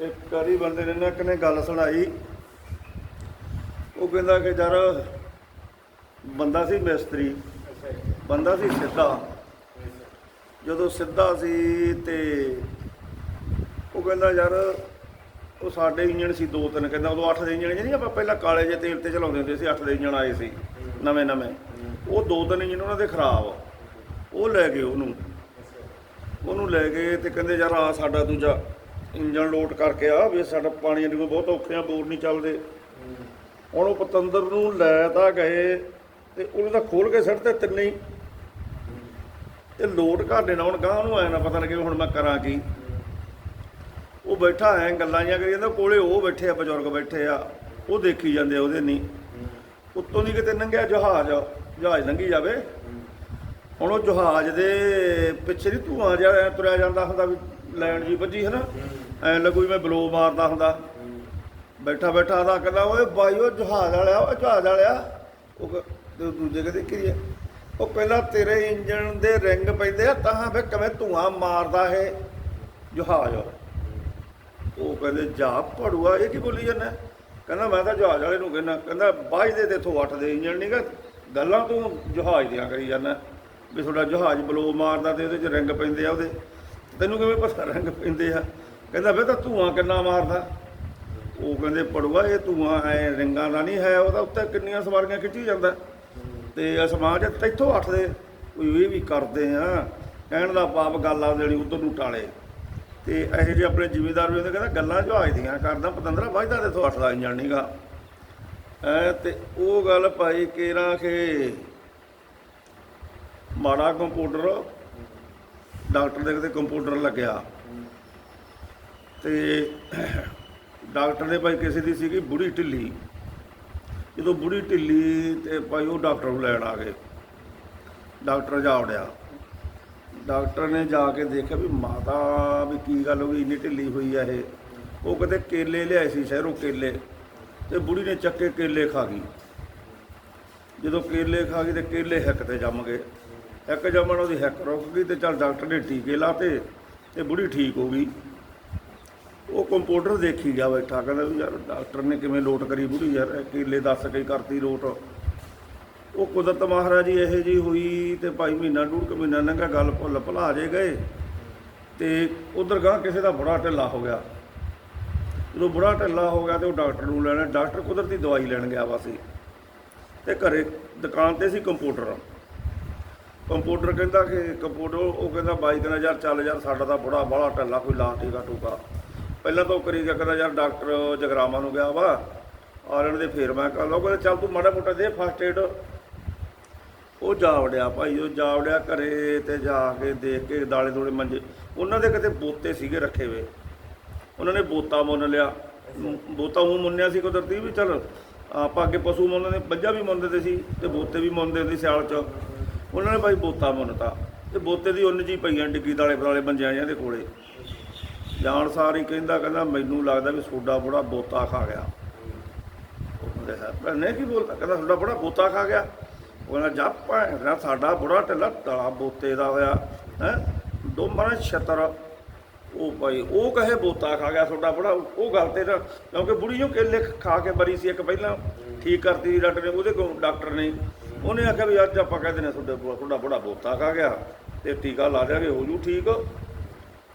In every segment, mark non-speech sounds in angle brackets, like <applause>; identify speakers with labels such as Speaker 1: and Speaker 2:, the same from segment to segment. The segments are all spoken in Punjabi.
Speaker 1: ਇੱਕ ਵਾਰੀ ਬੰਦੇ ਨੇ ਨਾ ਕਿਨੇ ਗੱਲ ਸੁਣਾਈ। ਉਹ ਕਹਿੰਦਾ ਕਿ ਯਾਰ ਬੰਦਾ ਸੀ ਮਿਸਤਰੀ, ਬੰਦਾ ਸੀ ਸਿੱਧਾ। ਜਦੋਂ ਸਿੱਧਾ ਸੀ ਤੇ ਉਹ ਕਹਿੰਦਾ ਯਾਰ ਉਹ ਸਾਡੇ ਇੰਜਣ ਸੀ ਦੋ ਤਿੰਨ, ਕਹਿੰਦਾ ਉਦੋਂ 8 ਦੇ ਇੰਜਣ ਨਹੀਂ ਆਪਾਂ ਪਹਿਲਾਂ ਕਾਲੇ ਜਿਹੇ ਤੇਲ ਤੇ ਚਲਾਉਂਦੇ ਹੁੰਦੇ ਸੀ 8 ਦੇ ਇੰਜਣ ਆਏ ਸੀ, ਨਵੇਂ ਨਵੇਂ। ਉਹ ਦੋ ਤਿੰਨ ਇੰਜਣ ਉਹਨਾਂ ਦੇ ਖਰਾਬ। ਉਹ ਲੈ ਗਏ ਉਹਨੂੰ। ਉਹਨੂੰ ਲੈ ਗਏ ਤੇ ਕਹਿੰਦੇ ਯਾਰ ਆ ਸਾਡਾ ਦੂਜਾ ਇੰਜਣ ਲੋਡ ਕਰਕੇ ਆ, ਵੀ ਸਾਡਾ ਪਾਣੀ ਦੀ ਬਹੁਤ ਔਖੇ ਆ, ਬੋਰ ਨਹੀਂ ਚੱਲਦੇ। ਹੁਣ ਉਹ ਪਤੰਦਰ ਨੂੰ ਲੈ ਤਾਂ ਗਏ ਤੇ ਉਹਨੇ ਤਾਂ ਖੋਲ ਕੇ ਸੱਟ ਤੇ ਤਿੰਨੇ ਹੀ। ਤੇ ਲੋਡ ਦੇ ਨਾਲ ਹੁਣ ਗਾਂ ਨੂੰ ਆਇਆ ਨਾ, ਪਤਾ ਲੱਗੇ ਹੁਣ ਮੈਂ ਕਰਾਂ ਕੀ। ਉਹ ਬੈਠਾ ਐ ਗੱਲਾਂ ਜਿਹੀਆਂ ਕਰੀ ਜਾਂਦਾ, ਕੋਲੇ ਉਹ ਬੈਠੇ ਆ, ਬਜ਼ੁਰਗ ਬੈਠੇ ਆ, ਉਹ ਦੇਖੀ ਜਾਂਦੇ ਆ ਉਹਦੇ ਨਹੀਂ। ਉੱਤੋਂ ਦੀ ਕਿਤੇ ਲੰਘਿਆ ਜਹਾਜ਼ ਜਹਾਜ਼ ਲੰਘੀ ਜਾਵੇ। ਹੁਣ ਉਹ ਜਹਾਜ਼ ਦੇ ਪਿੱਛੇ ਨਹੀਂ ਧੂਆਂ ਜਿਹਾ ਤੁਰਿਆ ਜਾਂਦਾ ਹੁੰਦਾ ਵੀ ਲੈਣ ਜੀ ਵੱਜੀ ਹੈ ਨਾ ਐ ਲੱਗੂ ਮੈਂ ਬਲੋ ਮਾਰਦਾ ਹੁੰਦਾ। ਬੈਠਾ ਬੈਠਾ ਦਾ ਕਹਿੰਦਾ, ਓਏ ਬਾਈ ਉਹ ਜਹਾਜ਼ ਵਾਲਿਆ ਉਹ ਜਹਾਜ਼ ਵਾਲਿਆ। ਉਹ ਦੂਜੇ ਕਹਿੰਦੇ, ਕੀ ਹੈ? ਉਹ ਪਹਿਲਾਂ ਤੇਰੇ ਇੰਜਣ ਦੇ ਰਿੰਗ ਪੈਂਦੇ ਆ, ਤਾਂ ਫਿਰ ਕਿਵੇਂ ਧੂਆਂ ਮਾਰਦਾ ਇਹ ਜਹਾਜ਼? ਉਹ ਕਹਿੰਦੇ, ਜਾ ਭੜੂਆ, ਇਹ ਕੀ ਬੋਲੀ ਜਾਂਦਾ? ਕਹਿੰਦਾ, ਮੈਂ ਤਾਂ ਜਹਾਜ਼ ਵਾਲੇ ਨੂੰ ਕਹਿੰਦਾ ਕਹਿੰਦਾ, ਬਾਈ ਦੇ ਤੇ ਅੱਠ ਦੇ ਇੰਜਣ ਨਹੀਂਗਾ ਗੱਲਾਂ ਤੂੰ ਜਹਾਜ਼ ਦੀਆਂ ਕਰੀ ਜਾਂਦਾ। ਵੀ ਤੁਹਾਡਾ ਜਹਾਜ਼ ਬਲੋ ਮਾਰਦਾ ਤੇ ਉਹਦੇ ਚ ਰਿੰਗ ਪੈਂਦੇ ਆ ਉਹਦੇ। ਤੈਨੂੰ ਕਿਵੇਂ ਪਤਾ ਰੰਗ ਪੈਂਦੇ ਆ? ਕਹਿੰਦਾ, ਵੇ ਤਾਂ ਧੂਆਂ ਕਿੰਨਾ ਮਾਰਦਾ। ਉਹ ਕਹਿੰਦੇ, ਪੜੂਆ, ਇਹ ਧੂਆਂ ਐ ਰਿੰਗਾਂ ਦਾ ਨਹੀਂ ਹੈ, ਉਹਦਾ ਉੱਤੇ ਕਿੰਨੀਆਂ ਸਵਾਰੀਆਂ ਖਿੱਚੀ ਜਾਂਦਾ। ਤੇ ਸਮਾਜ ਤੈਥੋਂ ਅੱਠ ਦੇ ਕੋਈ ਇਹ ਵੀ ਕਰਦੇ ਆ। ਕਹਿਣ ਦਾ ਪਾਪ ਗੱਲ ਆ ਜਿਹੜੀ ਉਧਰ ਨੂੰ ਟਾਲੇ। ਤੇ ਇਹੋ ਜਿਹੇ ਆਪਣੇ ਜ਼ਿਮੀਦਾਰ ਵੀ ਹੁੰਦੇ, ਕਹਿੰਦਾ, ਗੱਲਾਂ ਜਹਾਜ਼ ਦੀਆਂ ਕਰਦਾ, ਪਤੰਦਰਾ ਵੱਜਦਾ ਤੇ ਤੋਂ ਅੱਠ ਦਾ ਇੰਜਣ ਨਹੀਂਗਾ ਐ ਤੇ ਉਹ ਗੱਲ ਭਾਈ ਕੇਰਾ ਕਿ ਮਾੜਾ ਕੰਪਿਊਟਰ ਡਾਕਟਰ ਦੇ ਕਿਤੇ ਕੰਪਿਊਟਰ ਲੱਗਿਆ। ਤੇ ਡਾਕਟਰ ਦੇ ਭਾਈ ਕਿਸੇ ਦੀ ਸੀਗੀ ਬੁੜੀ ਢਿੱਲੀ। ਜਦੋਂ ਬੁੜੀ ਢਿੱਲੀ ਤੇ ਭਾਈ ਉਹ ਡਾਕਟਰ ਨੂੰ ਲੈਣ ਆ ਗਏ। ਡਾਕਟਰ ਜਾ ਵੜਿਆ। ਡਾਕਟਰ ਨੇ ਜਾ ਕੇ ਦੇਖਿਆ ਵੀ ਮਾਤਾ ਵੀ ਕੀ ਗੱਲ ਹੋ ਗਈ, ਇੰਨੀ ਢਿੱਲੀ ਹੋਈ ਆ ਇਹ। ਉਹ ਕਿਤੇ ਕੇਲੇ ਲਿਆਏ ਸੀ, ਸ਼ਹਿਰੋਂ ਕੇਲੇ। ਤੇ ਬੁੜੀ ਨੇ ਚੱਕੇ ਕੇਲੇ ਖਾ ਗਈ। ਜਦੋਂ ਕੇਲੇ ਖਾ ਗਈ ਤੇ ਕੇਲੇ ਹਿੱਕ ਤੇ ਜੰਮ ਗਏ। ਇੱਕ ਜੰਮਣ ਉਹਦੀ ਹਿੱਕ ਰੁਕ ਗਈ ਤੇ ਚੱਲ ਡਾਕਟਰ ਨੇ ਟੀਕੇ ਲਾਤੇ ਤੇ ਬੁੜੀ ਠੀਕ ਹੋ ਗਈ। ਉਹ ਕੰਪਿਊਟਰ ਦੇਖੀ ਗਿਆ ਬੈਠਾ, ਕਹਿੰਦਾ ਵੀ ਯਾਰ ਡਾਕਟਰ ਨੇ ਕਿਵੇਂ ਲੋਟ ਕਰੀ ਬੁੜੀ, ਯਾਰ ਇਹ ਕੇਲੇ ਦੱਸ ਕੇ ਕਰਤੀ ਲੋਟ। ਉਹ ਕੁਦਰਤ ਮਹਾਰਾਜੀ ਇਹੋ ਜੀ ਹੋਈ ਤੇ ਭਾਈ ਮਹੀਨਾ ਡੂੜ ਕੇ ਮਹੀਨਾ ਲੰਘਾ ਗੱਲ ਭੁੱਲ ਭੁਲਾ ਜੇ ਗਏ। ਤੇ ਉਧਰ ਗਾਂ ਕਿਸੇ ਦਾ ਬੜਾ ਢਿੱਲਾ ਹੋ ਗਿਆ। ਜਦੋਂ ਬੜਾ ਢਿੱਲਾ ਹੋ ਗਿਆ ਤੇ ਉਹ ਡਾਕਟਰ ਨੂੰ ਲੈਣਾ ਡਾਕਟਰ ਕੁਦਰਤੀ ਦਵਾਈ ਲੈਣ ਗਿਆ ਵਾ ਸੀ। ਤੇ ਘਰੇ ਦੁਕਾਨ ਤੇ ਸੀ ਕੰਪਿਊਟਰ ਕੰਪਿਊਟਰ ਕਹਿੰਦਾ ਕਿ ਕੰਪਿਊਟਰ, ਉਹ ਕਹਿੰਦਾ ਬਾਈ ਕਹਿੰਦਾ ਯਾਰ ਚੱਲ ਯਾਰ ਸਾਡਾ ਤਾਂ ਬੜਾ ਬੜਾ ਢਿੱਲਾ, ਕੋਈ ਲਾ ਟੀਕਾ ਟੂਕਾ। ਪਹਿਲਾਂ ਤਾਂ ਉਹ ਕਰੀ ਗਿਆ ਕਹਿੰਦਾ ਯਾਰ ਡਾਕਟਰ ਜਗਰਾਮਾ ਨੂੰ ਗਿਆ ਵਾ ਆਲਣ ਦੇ ਫੇਰ ਮੈਂ ਕਰ ਲਓ ਕਹਿੰਦਾ, ਚੱਲ ਤੂੰ ਮਾੜਾ ਮੋਟਾ ਦੇ ਫਸਟ ਏਡ ਉਹ ਜਾ ਵੜਿਆ ਭਾਈ, ਉਹ ਜਾ ਵੜਿਆ ਘਰੇ ਤੇ ਜਾ ਕੇ ਦੇਖ ਕੇ ਦਾਲੇ ਦੋਲੇ ਮੰਜੇ, ਉਹਨਾਂ ਦੇ ਕਿਤੇ ਬੋਤੇ ਸੀਗੇ ਰੱਖੇ ਹੋਏ। ਉਹਨਾਂ ਨੇ ਬੋਤਾ ਮੁੰਨ ਲਿਆ। ਬੋਤਾ ਉਹ ਮੁੰਨਿਆ ਸੀ ਕੁਦਰਤੀ ਵੀ, ਚਲ ਆਪਾਂ ਅੱਗੇ ਪਸ਼ੂ ਮੁੰਨਦੇ ਨੇ ਬੱਜਾ ਵੀ ਮੁੰਨਦੇ ਸੀ ਤੇ ਬੋਤੇ ਵੀ ਮੁੰਨਦੇ ਹੁੰਦੇ ਸੀ ਸਿਆਲ ਚ। ਉਹਨਾਂ ਨੇ ਭਾਈ ਬੋਤਾ ਮੁੰਨਤਾ। ਤੇ ਬੋਤੇ ਦੀ ਉਨ ਜੀ ਪਈਆਂ ਡਿੱਗੀ ਦਾਲੇ ਬਦਾਲੇ ਮੰਜਿਆਂ ਜਿਹਾਂ ਦੇ ਕੋਲੇ। ਜਾਣ ਸਾਰ ਹੀ ਕਹਿੰਦਾ ਕਹਿੰਦਾ ਮੈਨੂੰ ਲੱਗਦਾ ਵੀ ਸੋਡਾ ਬੜਾ ਬੋਤਾ ਖਾ ਗਿਆ। ਉਹ ਕਹਿੰਦੇ, ਹੈ, ਭੈਣੇ ਕੀ ਬੋਲਦਾ? ਕਹਿੰਦਾ ਤੁਹਾਡਾ ਬੜਾ ਬੋਤਾ ਖਾ ਗਿਆ। ਉਹ ਕਹਿੰਦਾ, ਜਾ ਭੈਣਾ ਸਾਡਾ ਬੁੜਾ ਢਿੱਲਾ ਤਲਾ ਬੋਤੇ ਦਾ ਹੋਇਆ। ਹੈ ਦੋ ਮਨ ਛਤਰ। ਉਹ ਭਾਈ ਉਹ ਕਹੇ ਬੋਤਾ ਖਾ ਗਿਆ ਤੁਹਾਡਾ ਬੜਾ। ਉਹ ਗੱਲ ਤੇ ਨਾ, ਕਿਉਂਕਿ ਬੁੜੀ ਉਹ ਕੇਲੇ ਖਾ ਕੇ ਬਰੀ ਸੀ ਇੱਕ ਪਹਿਲਾਂ। ਠੀਕ ਕਰਤੀ ਸੀ ਡਾਕਟਰ ਨੇ, ਉਹਦੇ ਕੋਲ ਡਾਕਟਰ ਨੇ। ਉਹਨੇ ਆਖਿਆ ਵੀ ਅੱਜ ਆਪਾਂ ਕਹਿੰਦੇ ਨੇ ਤੁਹਾਡੇ ਕੋਲ ਤੁਹਾਡਾ ਬੜਾ ਬੋਤਾ ਖਾ ਗਿਆ ਤੇ ਟੀਕਾ ਲਾ ਦਿਆਂਗੇ ਹੋ ਜੂ ਠੀਕ।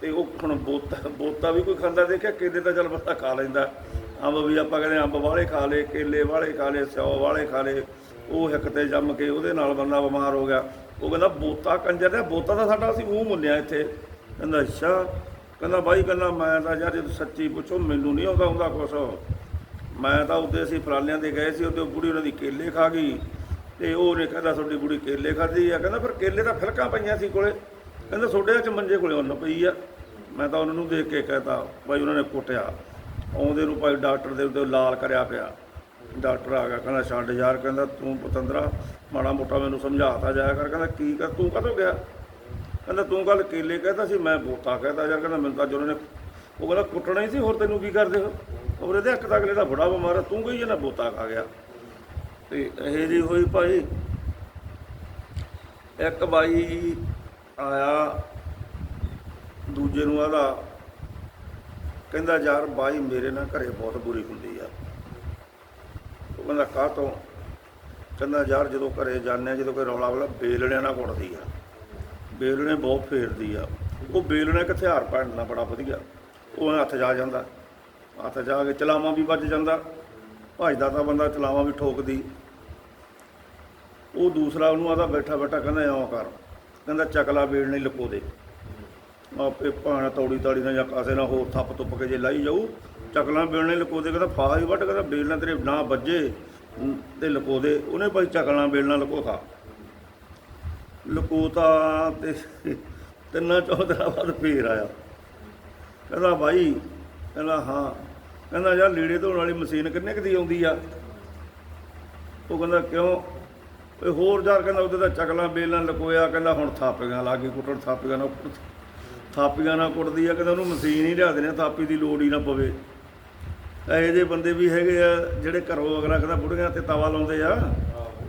Speaker 1: ਤੇ ਉਹ ਹੁਣ ਬੋਤਾ ਬੋਤਾ ਵੀ ਕੋਈ ਖਾਂਦਾ ਦੇਖਿਆ, ਕੇਲੇ ਤਾਂ ਚੱਲ ਬੰਦਾ ਖਾ ਲੈਂਦਾ। ਅੰਬ ਵੀ ਆਪਾਂ ਕਹਿੰਦੇ ਅੰਬ ਵਾਲੇ ਖਾ ਲਏ, ਕੇਲੇ ਵਾਲੇ ਖਾ ਲਏ, ਸਿਓ ਵਾਲੇ ਖਾ ਲਏ। ਉਹ ਇੱਕ ਤੇ ਜੰਮ ਕੇ ਉਹਦੇ ਨਾਲ ਬੰਦਾ ਬਿਮਾਰ ਹੋ ਗਿਆ। ਉਹ ਕਹਿੰਦਾ ਬੋਤਾ ਕੰਜਰ ਦਾ ਬੋਤਾ ਤਾਂ ਸਾਡਾ ਅਸੀਂ ਮੂੰਹ ਮੁੰਨਿਆ ਇੱਥੇ। ਕਹਿੰਦਾ ਅੱਛਾ, ਕਹਿੰਦਾ ਬਾਈ ਕਹਿੰਦਾ ਮੈਂ ਤਾਂ ਯਾਰ ਜੇ ਸੱਚੀ ਪੁੱਛੋ ਮੈਨੂੰ ਨਹੀਂ ਆਉਂਦਾ ਹੁੰਦਾ ਕੁਛ। ਮੈਂ ਤਾਂ ਉੱਤੇ ਅਸੀਂ ਫਲਾਲਿਆਂ ਦੇ ਗਏ ਸੀ ਉਹਦੇ ਬੁੜੀ ਉਹਨਾਂ ਦੀ ਕੇਲੇ ਖਾ ਗਈ। ਤੇ ਉਹਨੇ ਕਹਿੰਦਾ ਤੁਹਾਡੀ ਬੁੜੀ ਕੇਲੇ ਖਾਧੀ ਆ। ਕਹਿੰਦਾ ਫਿਰ ਕੇਲੇ ਤਾਂ ਫਿਲਕਾਂ ਪਈਆਂ ਸੀ ਕੋਲੇ। ਕਹਿੰਦਾ ਤੁਹਾਡੇ ਚ ਮੰਜੇ ਕੋਲੇ ਉਹਨ ਪਈ ਆ। ਮੈਂ ਤਾਂ ਉਹਨਾਂ ਨੂੰ ਦੇਖ ਕੇ ਕਹਤਾ, ਭਾਈ ਉਹਨਾਂ ਨੇ ਕੁੱਟਿਆ। ਆਉਂਦੇ ਨੂੰ ਭਾਈ ਡਾਕਟਰ ਦੇ ਉੱਤੇ ਲਾਲ ਕਰਿਆ ਪਿਆ। ਡਾਕਟਰ ਆ ਗਿਆ, ਕਹਿੰਦਾ ਛੱਡ ਯਾਰ, ਕਹਿੰਦਾ ਤੂੰ ਪਤੰਦਰਾ, ਮਾੜਾ ਮੋਟਾ ਮੈਨੂੰ ਸਮਝਾਤਾ ਜਾਇਆ ਕਰ। ਕਹਿੰਦਾ ਕੀ ਕਰ, ਤੂੰ ਕਦੋਂ ਗਿਆ? ਕਹਿੰਦਾ ਤੂੰ ਕੱਲ ਕੇਲੇ ਕਹਿੰਦਾ ਸੀ, ਮੈਂ ਬੋਤਾ ਕਹਿੰਦਾ ਯਾਰ, ਕਹਿੰਦਾ ਮੈਨੂੰ ਤਾਂ ਜਦੋਂ ਨੇ ਉਹ ਕਹਿੰਦਾ ਕੁੱਟਣਾ ਹੀ ਸੀ, ਹੋਰ ਤੈਨੂੰ ਕੀ ਕਰਦੇ ਹੋ? ਉਹ ਇਹਦੇ ਹੱਕ ਤੱਕ ਅਗਲੇ ਦਾ ਬੜਾ ਬਿਮਾਰ ਆ, ਤੂੰ ਕਹੀ ਜਨਾ ਬੋਤਾ ਖਾ ਗਿਆ। ਤੇ ਇਹ ਜੀ ਹੋਈ ਭਾਈ ਇੱਕ ਬਾਈ ਆਇਆ, ਦੂਜੇ ਨੂੰ ਆਦਾ ਕਹਿੰਦਾ, ਯਾਰ ਬਾਈ ਮੇਰੇ ਨਾਲ ਘਰੇ ਬਹੁਤ ਬੁਰੀ ਹੁੰਦੀ ਆ। ਉਹ ਕਹਿੰਦਾ, ਕਾਹ ਤੋਂ? ਕਹਿੰਦਾ, ਯਾਰ ਜਦੋਂ ਘਰੇ ਜਾਂਦੇ ਆ, ਜਦੋਂ ਕੋਈ ਰੌਲਾ ਵਾਲਾ ਬੇਲਣਿਆਂ ਨਾਲ ਕੁੱਟਦੀ ਆ। ਬੇਲਣੇ ਬਹੁਤ ਫੇਰਦੀ ਆ। ਉਹ ਬੇਲਣੇ ਇੱਕ ਹਥਿਆਰ ਪੈਣਾ ਬੜਾ ਵਧੀਆ। ਉਹ ਹੱਥ ਜਾ ਜਾਂਦਾ। ਹੱਥ ਜਾ ਕੇ ਚਲਾਵਾਂ ਵੀ ਵੱਜ ਜਾਂਦਾ। ਭੱਜਦਾ ਤਾਂ ਬੰਦਾ, ਚਲਾਵਾਂ ਵੀ ਠੋਕਦੀ। ਉਹ ਦੂਸਰਾ ਉਹਨੂੰ ਆਦਾ ਬੈਠਾ ਬੈਠਾ ਕਹਿੰਦਾ ਇਉਂ ਕਰ। ਕਹਿੰਦਾ ਚਕਲਾ ਬੇਲ ਨਹੀਂ ਲਕੋ ਦੇ। ਆਪੇ ਭਾਣਾ ਤੌੜੀ ਤਾੜੀ ਨਾਲ ਜਾਂ ਕਾਸੇ ਨਾਲ ਹੋਰ ਥੱਪ ਤੁੱਪ ਕੇ ਜੇ ਲਾਈ ਜਾਊ ਚਕਲਾ ਬੇਲ ਨਹੀਂ ਲਕੋ ਦੇ ਕਹਿੰਦਾ ਫਾਹ ਹੀ ਵੱਟ ਕਹਿੰਦਾ ਬੇਲ ਨਾਲ ਤੇਰੇ ਨਾ ਵੱਜੇ ਅਮ, ਤੇ ਲਕੋ ਦੇ। ਉਹਨੇ ਭਾਈ ਚਕਲਾ ਬੇਲ ਨਾਲ ਲੁਕੋਤਾ। ਲਕੋਤਾ ਤੇ ਤਿੰਨਾਂ ਚੌਧਰਾ ਬਾਅਦ ਫੇਰ ਆਇਆ। ਕਹਿੰਦਾ ਭਾਈ ਕਹਿੰਦਾ ਹਾਂ। ਕਹਿੰਦਾ ਯਾਰ ਲੀੜੇ ਧੋਣ ਵਾਲੀ ਮਸ਼ੀਨ ਕਿੰਨੇ ਕੁ ਦੀ ਆਉਂਦੀ ਆ? ਉਹ ਕਹਿੰਦਾ ਕਿਉਂ? ਓਏ ਹੋਰ ਯਾਰ ਕਹਿੰਦਾ ਉਹਦੇ ਦਾ ਚਕਲਾਂ ਬੇਲਾਂ ਲਕੋਇਆ, ਕਹਿੰਦਾ ਹੁਣ ਥਾਪੀਆਂ ਲਾ ਕੇ ਕੁੱਟਣ, ਥਾਪੀਆਂ ਨਾਲ ਕੁੱਟ- ਥਾਪੀਆਂ ਨਾਲ ਕੁੱਟਦੀ ਆ, ਕਹਿੰਦਾ ਉਹਨੂੰ ਮਸ਼ੀਨ ਹੀ ਲਿਆ ਦੇਣੇ ਥਾਪੀ ਦੀ ਲੋੜ ਹੀ ਨਾ ਪਵੇ। ਇਹੋ ਜਿਹੇ ਬੰਦੇ ਵੀ ਹੈਗੇ ਆ, ਜਿਹੜੇ ਘਰੋਂ ਅਗਲਾ ਕਹਿੰਦਾ ਬੁੜੀਆਂ ਤੇ ਤਵਾ ਲਾਉਂਦੇ ਆ,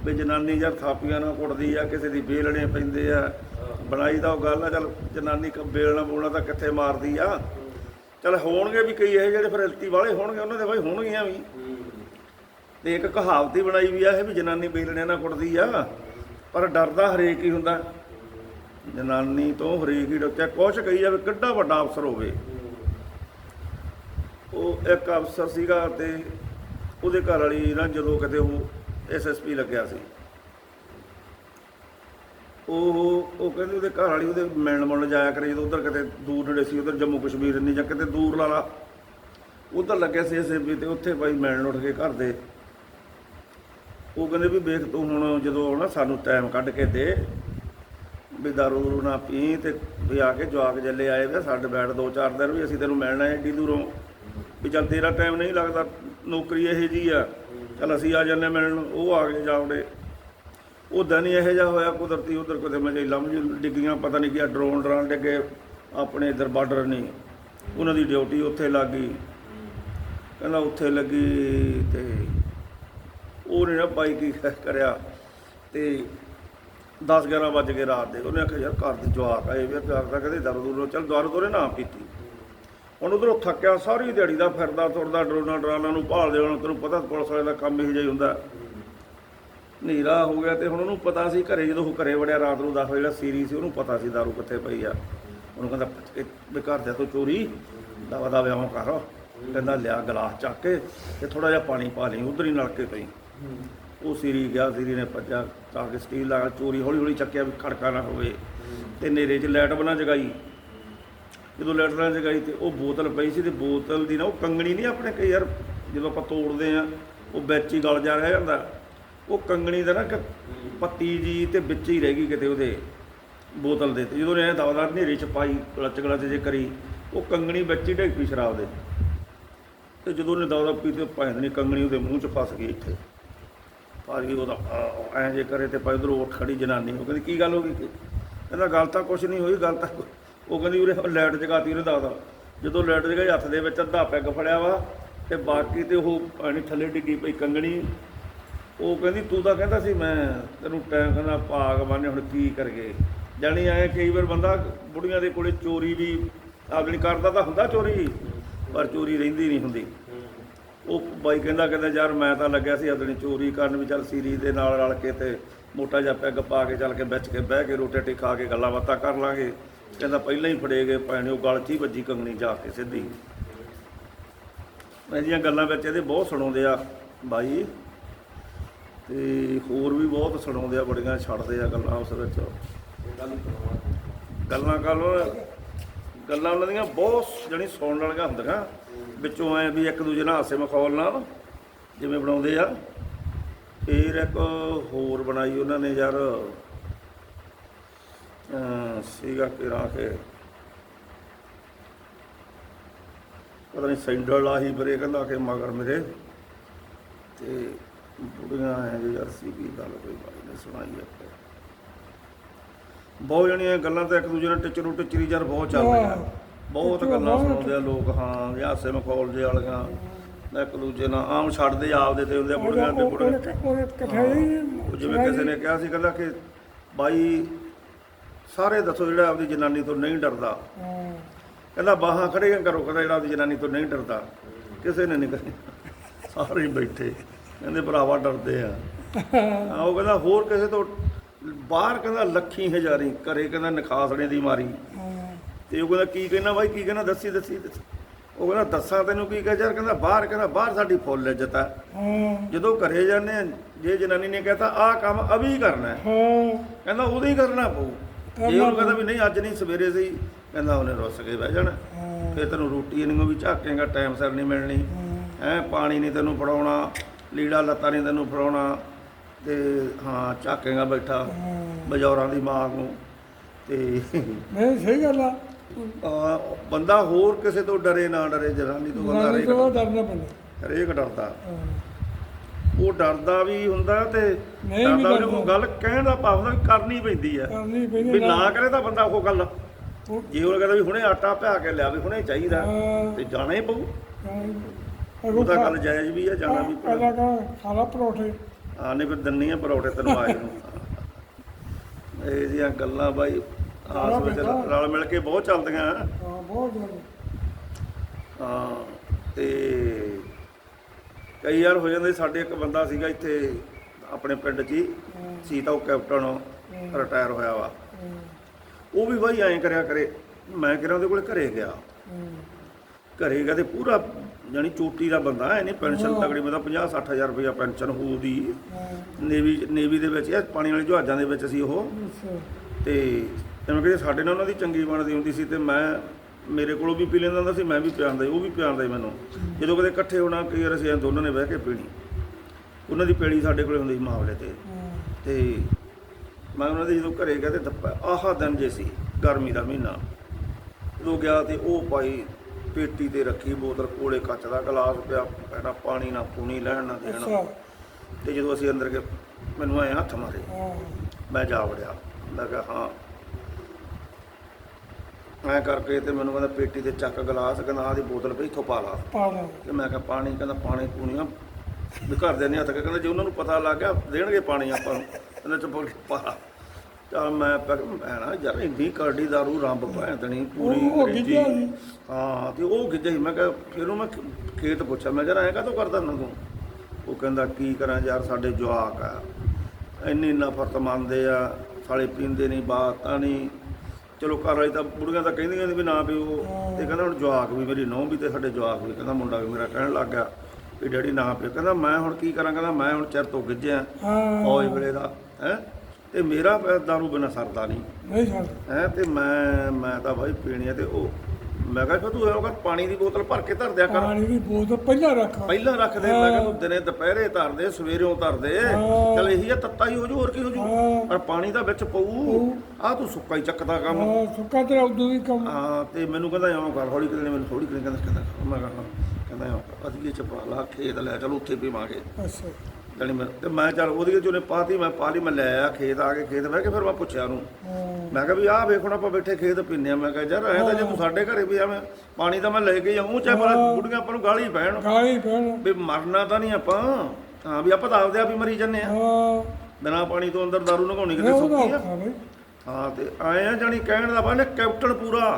Speaker 1: ਵੀ ਜਨਾਨੀ ਯਾਰ ਥਾਪੀਆਂ ਨਾਲ ਕੁੱਟਦੀ ਆ, ਕਿਸੇ ਦੀ ਬੇਲਣੇ ਪੈਂਦੇ ਆ। ਬਣਾਈ ਤਾਂ ਉਹ ਗੱਲ ਆ, ਚੱਲ ਜਨਾਨੀ ਕ ਬੇਲਣਾ ਬੋਲਣਾ ਤਾਂ ਕਿੱਥੇ ਮਾਰਦੀ ਆ। ਚੱਲ ਹੋਣਗੇ ਵੀ ਕਈ ਇਹ ਜਿਹੜੇ ਫਿਰ ਇਲਤੀ ਵਾਲੇ ਹੋਣਗੇ, ਉਹਨਾਂ ਦੇ ਭਾਈ ਹੋਣਗੀਆਂ ਵੀ। ਤੇ ਇੱਕ ਕਹਾਵਤ ਹੀ ਬਣਾਈ ਵੀ ਆ ਇਹ ਵੀ ਜਨਾਨੀ ਬੇਲਣੇ ਨਾਲ ਕੁੱਟਦੀ ਆ। ਪਰ ਡਰਦਾ ਹਰੇਕ ਹੀ ਹੁੰਦਾ। ਜਨਾਨੀ ਤੋਂ ਹਰੇਕ ਹੀ ਡਰਦਾ। ਕੁਛ ਕਹੀ ਜਾਵੇ, ਕਿੱਡਾ ਵੱਡਾ ਅਫਸਰ ਹੋਵੇ। ਉਹ ਇੱਕ ਅਫਸਰ ਸੀਗਾ ਤੇ ਉਹਦੇ ਘਰ ਵਾਲੀ ਨਾ ਜਦੋਂ ਕਿਤੇ ਉਹ ਐਸਐਸਪੀ ਲੱਗਿਆ ਸੀ। ਉਹ ਉਹ ਕਹਿੰਦੇ ਉਹਦੇ ਘਰ ਵਾਲੀ ਉਹਦੇ ਮਿਲਣ ਮੁਲਣ ਜਾਇਆ ਕਰੇ, ਜਦੋਂ ਉਧਰ ਕਿਤੇ ਦੂਰ ਨੇੜੇ ਸੀ, ਉਧਰ ਜੰਮੂ ਕਸ਼ਮੀਰ ਨਹੀਂ ਜਾਂ ਕਿਤੇ ਦੂਰ ਲਾਲਾ ਲਾ। ਉਧਰ ਲੱਗਿਆ ਸੀ ਐਸਐਸਪੀ ਤੇ ਉੱਥੇ ਭਾਈ ਮਿਲਣ ਉੱਠ ਕੇ ਘਰ ਦੇ ਉਹ ਕਹਿੰਦੇ ਵੀ ਵੇਖ ਤੂੰ ਹੁਣ ਜਦੋਂ ਆਉਣਾ ਸਾਨੂੰ ਟਾਈਮ ਕੱਢ ਕੇ ਦੇ ਵੀ ਦਾਰੂ ਦੂਰੂ ਨਾ ਪੀ ਤੇ ਵੀ ਆ ਕੇ ਜਵਾਕ ਜੱਲੇ ਆਏ ਵੇ, ਸਾਡੇ ਬੈਠ ਦੋ ਚਾਰ ਦਿਨ ਵੀ ਅਸੀਂ ਤੈਨੂੰ ਮਿਲਣਾ ਹੈ ਏਡੀ ਦੂਰੋਂ। ਵੀ ਚੱਲ ਤੇਰਾ ਟਾਈਮ ਨਹੀਂ ਲੱਗਦਾ, ਨੌਕਰੀ ਇਹੋ ਜੀ ਆ। ਚੱਲ ਅਸੀਂ ਆ ਜੰਨੇ ਮਿਲਣ, ਉਹ ਆ ਕੇ ਜਾਵੜੇ ਉਹ ਦਿਨ ਹੀ ਇਹੋ ਜਿਹਾ ਹੋਇਆ, ਕੁਦਰਤੀ ਉਧਰ ਕਿਤੇ ਮੈਂ ਜੇ ਲੰਮ ਡਿੱਗੀਆਂ, ਪਤਾ ਨਹੀਂ ਕੀ ਡਰੋਨ ਡਰਾਨ ਡਿੱਗੇ ਆਪਣੇ ਇਧਰ ਬਾਰਡਰ ਨਹੀਂ ਉਹਨਾਂ ਦੀ ਡਿਊਟੀ ਉੱਥੇ ਲੱਗ ਗਈ। ਕਹਿੰਦਾ ਉੱਥੇ ਲੱਗੀ ਤੇ ਉਹਨੇ ਨਾ ਬਾਈ ਕੀ ਕਰਿਆ ਤੇ 10 11 ਵੱਜ ਗਏ ਰਾਤ ਦੇ। ਉਹਨੇ ਆਖਿਆ, ਯਾਰ ਘਰ ਦੇ ਜਵਾਕ ਆਏ ਵੀ ਪਿਆਰ ਦਾ ਕਦੇ ਦਰ ਦੂਰੋਂ ਚੱਲ ਦਰ ਦੋਰੇ ਨਾ ਪੀਤੀ ਹੁਣ ਉਧਰੋਂ ਥੱਕਿਆ, ਸਾਰੀ ਦਿਹਾੜੀ ਦਾ ਫਿਰਦਾ, ਤੁਰਦਾ, ਡਰੋਨਾ ਡਰਾਨਾ ਨੂੰ ਭਾਲਦੇ ਹੁਣ ਤੈਨੂੰ ਪਤਾ ਪੁਲਿਸ ਵਾਲੇ ਦਾ ਕੰਮ ਇਹੋ ਜਿਹਾ ਹੀ ਹੁੰਦਾ। ਹਨੇਰਾ ਹੋ ਗਿਆ ਤੇ ਹੁਣ ਉਹਨੂੰ ਪਤਾ ਸੀ ਘਰੇ ਜਦੋਂ ਉਹ ਘਰੇ ਵੜਿਆ, ਰਾਤ ਨੂੰ 10 ਵਜੇ ਜਿਹੜਾ ਸੀਰੀ ਸੀ, ਉਹਨੂੰ ਪਤਾ ਸੀ ਦਾਰੂ ਕਿੱਥੇ ਪਈ ਆ। ਉਹਨੂੰ ਕਹਿੰਦਾ ਪੁੱਛ ਕੇ ਵੀ ਘਰ ਦੇ ਤੋਂ ਚੋਰੀ ਦਵਾ ਦਾ ਵਿਆਹ ਕਰ ਕਹਿੰਦਾ, ਲਿਆ ਗਲਾਸ ਚੱਕ ਕੇ ਤੇ ਥੋੜਾ ਜਿਹਾ ਪਾਣੀ ਪਾ ਲਈ, ਉਧਰ ਹੀ ਨਲਕੇ ਤੋਂ ਹੀ ਉਹ ਸੀਰੀ ਗਿਆ, ਸੀਰੀ ਨੇ ਭੱਜਾ ਤਾਂ ਕਿ ਸਟੀਲ ਲਾ ਚੋਰੀ ਹੌਲੀ ਹੌਲੀ ਚੱਕਿਆ ਵੀ ਖੜਕਾ ਨਾ ਹੋਵੇ। ਤੇ ਨੇਰੇ 'ਚ ਲਾਈਟ ਬਣਾ ਜਗਾਈ। ਜਦੋਂ ਲਾਈਟ ਬਣਾ ਜਗਾਈ ਤੇ ਉਹ ਬੋਤਲ ਪਈ ਸੀ ਤੇ ਬੋਤਲ ਦੀ ਨਾ ਉਹ ਕੰਗਣੀ ਨਹੀਂ ਆਪਣੇ ਕਈ ਯਾਰ, ਜਦੋਂ ਆਪਾਂ ਤੋੜਦੇ ਆ ਉਹ ਵਿੱਚ ਹੀ ਗਲ ਜਾ ਰਹਿ ਜਾਂਦਾ। ਉਹ ਕੰਗਣੀ ਦਾ ਨਾ ਇੱਕ ਪੱਤੀ ਜੀ ਤੇ ਵਿੱਚ ਹੀ ਰਹਿ ਗਈ ਕਿਤੇ ਉਹਦੇ ਬੋਤਲ ਦੇ ਤੇ। ਜਦੋਂ ਨੇ ਦਵਾਦਾਰ ਹਨੇਰੇ ਚ ਪਾਈ, ਕਲਚ ਕਲਚ ਜੇ ਕਰੀ, ਉਹ ਕੰਗਣੀ ਵਿੱਚ ਹੀ ਡਿੱਗ ਪਈ ਸ਼ਰਾਬ ਦੇ। ਤੇ ਜਦੋਂ ਨੇ ਦਵਾਦਾ ਪੀ ਤੇ ਭਾਂਦ ਨਹੀਂ ਕੰਗਣੀ ਉਹਦੇ ਮੂੰਹ ਚ ਫਸ ਗਈ ਇੱਥੇ। ਫਸ ਗਈ ਉਹਦਾ ਐ ਜੇ ਕਰੇ ਤੇ ਭਾਈ ਉਧਰੋਂ ਉੱਠ ਖੜੀ ਜਨਾਨੀ ਉਹ ਕਹਿੰਦੀ, ਕੀ ਗੱਲ ਹੋ ਗਈ ਕਹਿੰਦਾ, ਗੱਲ ਤਾਂ ਕੁਛ ਨਹੀਂ ਹੋਈ, ਗੱਲ ਤਾਂ ਉਹ ਕਹਿੰਦੀ, ਉਰੇ ਲਾਈਟ ਜਗਾਤੀ ਉਹਨੇ ਦਵਾਦਾ ਜਦੋਂ ਲਾਈਟ ਜਗਾਈ, ਹੱਥ ਦੇ ਵਿੱਚ ਅੱਧਾ ਪੈਗ ਫੜਿਆ ਵਾ ਤੇ ਬਾਕੀ ਤੇ ਉਹ ਪਾਣੀ ਥੱਲੇ ਡਿੱਗੀ ਪਈ ਕੰਗਣੀ। ਉਹ ਕਹਿੰਦੀ, ਤੂੰ ਤਾਂ ਕਹਿੰਦਾ ਸੀ ਮੈਂ ਤੈਨੂੰ ਟਾਈਮ ਕਹਿੰਦਾ ਭਾਗ ਬੰਨੇ ਹੁਣ ਕੀ ਕਰਗੇ ਜਾਣੀ ਆਏ ਕਈ ਵਾਰ ਬੰਦਾ ਬੁੜੀਆਂ ਦੇ ਕੋਲੇ ਚੋਰੀ ਵੀ ਆਪਣੀ ਕਰਦਾ ਤਾਂ ਹੁੰਦਾ ਚੋਰੀ, ਪਰ ਚੋਰੀ ਰਹਿੰਦੀ ਨਹੀਂ ਹੁੰਦੀ। ਉਹ ਬਾਈ ਕਹਿੰਦਾ ਕਹਿੰਦਾ ਯਾਰ ਮੈਂ ਤਾਂ ਲੱਗਿਆ ਸੀ ਆਪਣੀ ਚੋਰੀ ਕਰਨ ਵੀ ਚੱਲ ਸੀਰੀ ਦੇ ਨਾਲ ਰਲ ਕੇ ਤੇ ਮੋਟਾ ਜਿਹਾ ਪੈਗ ਪਾ ਕੇ ਚੱਲ ਕੇ ਵਿੱਚ ਕੇ ਬਹਿ ਕੇ ਰੋਟੀ ਟੀ ਖਾ ਕੇ ਗੱਲਾਂ ਬਾਤਾਂ ਕਰ ਲਾਂਗੇ। ਕਹਿੰਦਾ ਪਹਿਲਾਂ ਹੀ ਫੜੇ ਗਏ ਪੈਣੇ ਉਹ ਗਲ 'ਚ ਹੀ ਵੱਜੀ ਕੰਗਣੀ ਜਾ ਕੇ ਸਿੱਧੀ। ਇਹਦੀਆਂ ਗੱਲਾਂ ਵਿੱਚ ਇਹਦੇ ਬਹੁਤ ਸੁਣਾਉਂਦੇ ਆ ਬਾਈ। ਤੇ ਹੋਰ ਵੀ ਬਹੁਤ ਸੁਣਾਉਂਦੇ ਆ, ਬੜੀਆਂ ਛੱਡਦੇ ਆ ਗੱਲਾਂ ਉਸ ਵਿੱਚ। ਗੱਲਾਂ ਕਰ ਗੱਲਾਂ ਉਹਨਾਂ ਦੀਆਂ ਬਹੁਤ ਜਣੀ ਸੁਣਨ ਵਾਲੀਆਂ ਹੁੰਦੀਆਂ। ਵਿੱਚੋਂ ਐ ਵੀ ਇੱਕ ਦੂਜੇ ਨਾਲ ਹਾਸੇ ਮਖੌਲ ਨਾਲ ਜਿਵੇਂ ਬਣਾਉਂਦੇ ਆ। ਫਿਰ ਇੱਕ ਹੋਰ ਬਣਾਈ ਉਹਨਾਂ ਨੇ ਯਾਰ ਸੀਗਾ ਕਿਰਾ ਕੇ ਪਤਾ ਨਹੀਂ ਸੈਂਡਲ ਆਹੀ ਬਰੇ ਕਹਿੰਦਾ ਕਿ ਮਗਰ ਮੇਰੇ। ਤੇ ਬੁੜੀਆਂ ਐ ਵੀ ਯਾਰ ਸੀ ਕੀ ਗੱਲ ਕੋਈ ਬਾਈ ਨੇ ਸੁਣਾਈ ਆਪੇ। ਬਹੁਤ ਜਣੀਆਂ ਗੱਲਾਂ ਤਾਂ ਇੱਕ ਦੂਜੇ ਨਾਲ ਟਿਚਰੂ ਟਿਚਰੀ ਯਾਰ ਬਹੁਤ ਚੱਲਦੀਆਂ ਬਹੁਤ ਗੱਲਾਂ। ਸੁਣਾਉਂਦੇ ਆ ਲੋਕ ਹਾਂ ਹਾਸੇ ਮਖੌਲ ਜੇ ਵਾਲੀਆਂ। ਇੱਕ ਦੂਜੇ ਨਾਲ ਆਮ ਛੱਡਦੇ ਆਪਦੇ ਤੇ ਹੁੰਦੇ ਬੁੜੀਆਂ ਤੇ ਉਹ ਜਿਵੇਂ ਕਿਸੇ ਨੇ ਕਿਹਾ ਸੀ ਕਹਿੰਦਾ ਕਿ ਬਾਈ ਸਾਰੇ ਦੱਸੋ ਜਿਹੜਾ ਆਪਦੀ ਜਨਾਨੀ ਤੋਂ ਨਹੀਂ ਡਰਦਾ। ਕਹਿੰਦਾ ਬਾਹਾਂ ਖੜੀਆਂ ਕਰੋ ਕਹਿੰਦਾ ਜਿਹੜਾ ਉਹਦੀ ਜਨਾਨੀ ਤੋਂ ਨਹੀਂ ਡਰਦਾ। ਕਿਸੇ ਨੇ ਨਹੀਂ ਕਰੀ ਸਾਰੇ ਬੈਠੇ। ਕਹਿੰਦੇ ਭਰਾਵਾ ਡਰਦੇ ਆ। <laughs> ਉਹ ਕਹਿੰਦਾ ਹੋਰ ਕਿਸੇ ਤੋਂ ਬਾਹਰ ਕਹਿੰਦਾ ਲੱਖੀ ਹਜ਼ਾਰੀ, ਘਰੇ ਕਹਿੰਦਾ ਨਖਾਸਣੇ ਦੀ ਮਾਰੀ। ਤੇ ਉਹ ਕਹਿੰਦਾ, ਕੀ ਕਹਿੰਦਾ ਬਾਈ, ਕੀ ਕਹਿੰਦਾ, ਦੱਸੀ ਦੱਸੀ ਦੱਸੀ। ਉਹ ਕਹਿੰਦਾ, ਦੱਸਾਂ ਤੈਨੂੰ ਕੀ ਕਹਿ ਯਾਰ ਕਹਿੰਦਾ ਬਾਹਰ ਕਹਿੰਦਾ ਬਾਹਰ ਸਾਡੀ ਫੁੱਲ ਇੱਜ਼ਤ ਆ। ਜਦੋਂ ਘਰੇ ਜਾਂਦੇ ਆ, ਜੇ ਜਨਾਨੀ ਨੇ ਕਹਤਾ, ਆਹ ਕੰਮ ਅਭੀ ਕਰਨਾ ਹੈ। ਕਹਿੰਦਾ ਉਦੋਂ ਹੀ ਕਰਨਾ ਪਊ। ਜੇ ਉਹ ਕਹਿੰਦਾ ਵੀ ਨਹੀਂ, ਅੱਜ ਨਹੀਂ, ਸਵੇਰੇ ਸਹੀ ਕਹਿੰਦਾ ਉਹਨੇ ਰੁੱਸ ਕੇ ਬਹਿ ਜਾਣਾ। ਫਿਰ ਤੈਨੂੰ ਰੋਟੀ ਨਹੀਂ ਵੀ ਝਾਕੇਗਾ ਟਾਈਮ ਸਿਰ ਨਹੀਂ ਮਿਲਣੀ। ਹੈ, ਪਾਣੀ ਨਹੀਂ ਤੈਨੂੰ ਫੜਾਉਣਾ ਲੀੜਾ ਲੱਤਾ ਨਹੀਂ ਤੈਨੂੰ ਫੜਾਉਣਾ। ਤੇ ਹਾਂ ਝਾਕੇਗਾ ਬੈਠਾ ਬਜੌਰਾਂ ਦੀ ਮਾਂ ਨੂੰ ਤੇ
Speaker 2: ਨਹੀਂ ਸਹੀ ਗੱਲ ਆ।
Speaker 1: ਆ, ਬੰਦਾ ਹੋਰ ਕਿਸੇ ਤੋਂ ਡਰੇ ਨਾ ਡਰੇ ਜਨਾਨੀ ਤੋਂ ਬੰਦਾ
Speaker 2: ਨਾਲੇ
Speaker 1: ਹਰੇਕ
Speaker 2: ਤੋਂ ਡਰਨਾ ਪੈਂਦਾ।
Speaker 1: ਹਰੇਕ ਡਰਦਾ
Speaker 2: ਹਾਂ।
Speaker 1: ਉਹ ਡਰਦਾ ਵੀ ਹੁੰਦਾ ਤੇ
Speaker 2: ਨਹੀਂ ਵੀ
Speaker 1: ਡਰਦਾ। ਵੀ ਗੱਲ ਕਹਿਣ ਦਾ ਭਾਵ ਹੁੰਦਾ ਵੀ ਕਰਨੀ ਪੈਂਦੀ ਆ।
Speaker 2: ਕਰਨੀ
Speaker 1: ਵੀ
Speaker 2: ਪੈਂਦੀ
Speaker 1: ਨਾ ਕਰੇ ਤਾਂ ਬੰਦਾ ਉਹ ਗੱਲ।
Speaker 2: ਉਹ-
Speaker 1: ਜੇ ਉਹ ਕਹਿੰਦਾ ਵੀ ਹੁਣੇ ਆਟਾ ਪਿਆ ਕੇ ਲਿਆ ਵੀ ਹੁਣੇ ਚਾਹੀਦਾ
Speaker 2: ਹਾਂ।
Speaker 1: ਤੇ ਜਾਣਾ ਹੀ ਪਊ। ਉਹਦਾ ਗੱਲ ਜਾਇਜ਼ ਵੀ ਆ ਜਾਣਾ ਵੀ ਪਊ
Speaker 2: ਪਹਿਲਾਂ ਕਾ ਖਾਲਾ ਪਰੋਠੇ।
Speaker 1: ਆਨੇ ਫਿਰ ਦੰਨੀ ਆ ਪਰੌਠੇ ਤੈਨੂੰ ਆਏ ਨੂੰ। ਇਹ ਜੀਆਂ ਗੱਲਾਂ ਬਾਈ ਆਸ ਵਿੱਚ ਰਲ ਮਿਲ ਕੇ ਬਹੁਤ ਚੱਲਦੀਆਂ।
Speaker 2: ਹਾਂ ਬਹੁਤ ਜ਼ਿਆਦਾ।
Speaker 1: ਹਾਂ ਤੇ ਕਈ ਵਾਰ ਹੋ ਜਾਂਦੇ ਸਾਡੇ ਇੱਕ ਬੰਦਾ ਸੀਗਾ ਇੱਥੇ ਆਪਣੇ ਪਿੰਡ 'ਚ ਹੀ ਸੀ ਤਾਂ ਉਹ ਕੈਪਟਨ ਰਿਟਾਇਰ ਹੋਇਆ ਵਾ। ਉਹ ਵੀ ਬਾਈ ਐਂ ਕਰਿਆ ਕਰੇ ਮੈਂ ਕਿਹਾ ਉਹਦੇ ਕੋਲੇ ਘਰੇ ਗਿਆ।
Speaker 2: ਹਮ,
Speaker 1: ਘਰੇ ਗਿਆ ਤੇ ਪੂਰਾ ਜਾਨੀ ਚੋਟੀ ਦਾ ਬੰਦਾ ਐ ਨਹੀਂ ਪੈਨਸ਼ਨ ਤਗੜੀ ਮਤਲਬ 50 60000 ਰੁਪਇਆ ਪੈਨਸ਼ਨ ਹੋਊਦੀ ਨੇਵੀ ਨੇਵੀ ਦੇ ਵਿੱਚ ਇਹ ਪਾਣੀ ਵਾਲੇ ਜਹਾਜ਼ਾਂ ਦੇ ਵਿੱਚ ਸੀ ਉਹ। ਤੇ ਜਿਵੇਂ ਕਿ ਸਾਡੇ ਨਾਲ ਉਹਨਾਂ ਦੀ ਚੰਗੀ ਬਣਦੀ ਹੁੰਦੀ ਸੀ ਤੇ ਮੈਂ ਮੇਰੇ ਕੋਲੋਂ ਵੀ ਪੀ ਲੈਂਦਾ ਹੁੰਦਾ ਸੀ ਮੈਂ ਵੀ ਪਿਆਉਂਦਾ ਉਹ ਵੀ ਪਿਆਉਂਦਾ ਮੈਨੂੰ। ਜਦੋਂ ਕਦੇ ਇਕੱਠੇ ਹੋਣਾ ਕਈ ਵਾਰ ਅਸੀਂ ਦੋਨਾਂ ਨੇ ਬਹਿ ਕੇ ਪੀਣੀ। ਉਹਨਾਂ ਦੀ ਪੇੜੀ ਸਾਡੇ ਕੋਲੇ ਹੁੰਦੀ ਸੀ ਮਾਵਲੇ ਤੇ। ਤੇ ਮੈਂ ਉਹਨਾਂ ਦੇ ਜਦੋਂ ਘਰੇ ਗਿਆ ਤੇ ਦੱਪਾ ਆਹਾ ਦਿਨ ਜੇ ਸੀ ਗਰਮੀ ਦਾ ਮਹੀਨਾ। ਉਦੋਂ ਗਿਆ ਤੇ ਉਹ ਭਾਈ ਪੇਟੀ ਤੇ ਰੱਖੀ ਬੋਤਲ ਕੋਲੇ ਕੱਚ ਦਾ ਗਲਾਸ ਪਿਆ ਪਹਿਲਾਂ ਪਾਣੀ ਨਾ ਪੂਣੀ ਲੈਣ ਨਾ ਦੇਣਾ।
Speaker 2: ਅੱਛਾ।
Speaker 1: ਤੇ ਜਦੋਂ ਅਸੀਂ ਅੰਦਰ ਗਏ ਮੈਨੂੰ ਐ ਹੱਥ ਮਾਰੇ।
Speaker 2: ਹਾਂ।
Speaker 1: ਮੈਂ ਜਾ ਵੜਿਆ। ਮੈਂ ਕਿਹਾ ਹਾਂ। ਐ ਕਰਕੇ ਤੇ ਮੈਨੂੰ ਕਹਿੰਦਾ ਪੇਟੀ ਤੇ ਚੱਕ ਗਲਾਸ ਕਹਿੰਦਾ ਆਹ ਦੀ ਬੋਤਲ ਪਈ ਇੱਥੋਂ ਪਾ ਲਾ।
Speaker 2: ਪਾ ਲਾ।
Speaker 1: ਤੇ ਮੈਂ ਕਿਹਾ ਪਾਣੀ ਕਹਿੰਦਾ ਪਾਣੀ ਪੂਣੀਆਂ ਵੀ ਘਰ ਦੇ ਨਹੀਂ ਹੱਥ ਕੇ ਕਹਿੰਦਾ ਜੇ ਉਹਨਾਂ ਨੂੰ ਪਤਾ ਲੱਗ ਗਿਆ ਦੇਣਗੇ ਪਾਣੀ ਆਪਾਂ ਨੂੰ। ਕਹਿੰਦਾ ਚੁੱਪ ਕਰਕੇ ਪਾ ਲਾ। ਚੱਲ ਮੈਂ ਨਾ ਯਾਰ ਇੰਨੀ ਕਰਡੀ ਦਾਰੂ ਰੰਬ ਭੈਂਤਣੀ ਪੂਰੀ ਅੰਗਰੇਜ਼ੀ। ਹਾਂ ਤੇ ਉਹ ਗਿੱਜਾ ਮੈਂ ਕਿਹਾ ਫਿਰ ਉਹ ਮੈਂ ਖੇਤ ਪੁੱਛਿਆ। ਮੈਂ ਜਰਾ ਐਂ ਕਾਹਤੋਂ ਕਰਦਾ ਨਾ? ਤੂੰ ਉਹ ਕਹਿੰਦਾ ਕੀ ਕਰਾਂ ਯਾਰ ਸਾਡੇ ਜਵਾਕ ਆ। ਇੰਨੀ ਨਫ਼ਰਤ ਮੰਨਦੇ ਆ ਸਾਲੇ ਪੀਂਦੇ ਨਹੀਂ ਬਾਤ ਨਹੀਂ ਚਲੋ ਘਰ ਵਾਲੀ ਤਾਂ ਬੁੜੀਆਂ ਤਾਂ ਕਹਿੰਦੀਆਂ ਨੇ ਵੀ ਨਾ ਪੀਓ। ਤੇ ਕਹਿੰਦਾ ਹੁਣ ਜਵਾਕ ਵੀ ਮੇਰੀ ਨੌਂ ਵੀ ਤੇ ਸਾਡੇ ਜਵਾਕ ਵੀ। ਕਹਿੰਦਾ ਮੁੰਡਾ ਵੀ ਮੇਰਾ ਕਹਿਣ ਲੱਗ ਗਿਆ ਵੀ ਡੈਡੀ ਨਾ ਪੀਓ। ਕਹਿੰਦਾ ਮੈਂ ਹੁਣ ਕੀ ਕਰਾਂ? ਕਹਿੰਦਾ ਮੈਂ ਹੁਣ ਚਿਰ ਤੋਂ ਗਿੱਜਿਆ
Speaker 2: ਹਾਂ।
Speaker 1: ਔਏ ਵੇਲੇ ਦਾ ਹੈ? ਤੇ ਮੇਰਾ ਪੈਰ ਦਾਰੂ ਬਿਨਾ ਸਰਦਾ ਨਹੀਂ।
Speaker 2: ਨਹੀਂ ਛੱਡ
Speaker 1: ਹੈ ਤੇ ਮੈਂ ਮੈਂ ਤਾਂ ਭਾਈ ਪੀਣੀ ਆ ਤੇ ਉਹ ਮੈਂ ਕਿਹਾ ਫਿਰ ਤੂੰ ਇਹੋ ਕਰ ਪਾਣੀ ਦੀ ਬੋਤਲ ਭਰ ਕੇ ਧਰ ਦਿਆ ਕਰ।
Speaker 2: ਪਾਣੀ ਦੀ ਬੋਤਲ ਪਹਿਲਾਂ ਰੱਖ।
Speaker 1: ਪਹਿਲਾਂ ਰੱਖ ਦੇ ਮੈਂ ਕਿਹਾ ਤੂੰ ਦਿਨੇ ਦੁਪਹਿਰੇ ਧਰ ਦੇ ਸਵੇਰੇੋਂ ਧਰ ਦੇ। ਚਲ ਇਹੀ ਆ ਤੱਤਾ ਹੀ ਹੋ ਜੂ ਹੋਰ ਕੀ ਹੋ ਜੂ।
Speaker 2: ਹਾਂ।
Speaker 1: ਪਰ ਪਾਣੀ ਦਾ ਵਿੱਚ ਪਊ। ਆ ਤੂੰ ਸੁੱਕਾ ਹੀ ਚੱਕਦਾ ਕੰਮ।
Speaker 2: ਹਾਂ ਸੁੱਕਾ ਤੇਰਾ ਉਦੋਂ ਵੀ ਕੰਮ।
Speaker 1: ਹਾਂ ਤੇ ਮੈਨੂੰ ਕਹਿੰਦਾ ਐਂ ਕਰ ਹੌਲੀ ਕਿਤੇ ਮੈਨੂੰ ਥੋੜੀ ਕਿਤੇ ਕਹਿੰਦਾ ਕਹਿੰਦਾ ਮੈਂ ਕਹਾਂ ਕਹਿੰਦਾ ਐਂ ਕਰ, ਅਧੀਏ ਚ ਪਾ ਲਾ ਖੇਤ ਲੈ ਚਲ ਉੱਥੇ ਪੀਵਾਂਗੇ।
Speaker 2: ਅੱਛਾ।
Speaker 1: ਜਾਣੀ ਮੈਂ। ਤੇ ਮੈਂ ਚੱਲ ਉਹਦੀ ਚੋਂ ਪਾਤੀ ਮੈਂ ਪਾ ਲਈ ਮੈਂ ਲੈ ਆਇਆ ਖੇਤ ਆ ਕੇ ਖੇਤ ਬਹਿ ਕੇ ਫਿਰ ਮੈਂ ਪੁੱਛਿਆ ਉਹਨੂੰ। ਮੈਂ ਕਿਹਾ ਵੀ ਆਹ ਵੇਖੋ ਨਾ ਆਪਾਂ ਬੈਠੇ ਖੇਤ ਪੀਂਦੇ ਆ ਮੈਂ ਕਿਹਾ ਯਾਰ ਐਂ ਤਾਂ ਜੇ ਤੂੰ ਸਾਡੇ ਘਰੇ ਵੀ ਆਵੇਂ ਪਾਣੀ ਤਾਂ ਮੈਂ ਲੈ ਕੇ ਜਾਊਂ ਚਾਹੇ ਪਰ ਬੁੜੀਆਂ ਆਪਾਂ ਨੂੰ ਗਾਲੀ ਪੈਣ।
Speaker 2: ਗਾਲੀ ਪੈਣ।
Speaker 1: ਵੀ ਮਰਨਾ ਤਾਂ ਨਹੀਂ ਆਪਾਂ। ਹਾਂ ਵੀ ਆਪਾਂ ਤਾਂ ਆਪਦੇ ਆਪ ਹੀ ਮਰੀ ਜੰਨੇ ਆ
Speaker 2: ਹਾਂ।
Speaker 1: ਬਿਨਾ ਪਾਣੀ ਤੋਂ ਅੰਦਰ ਦਾਰੂ ਨਗਾਉਣੀ ਕਿਤੇ ਸੌਖੀ ਆ। ਹਾਂ ਤੇ ਆਏ ਆ ਜਾਣੀ ਕਹਿਣ ਦਾ ਬਾਨੇ ਕੈਪਟਨ ਪੂਰਾ।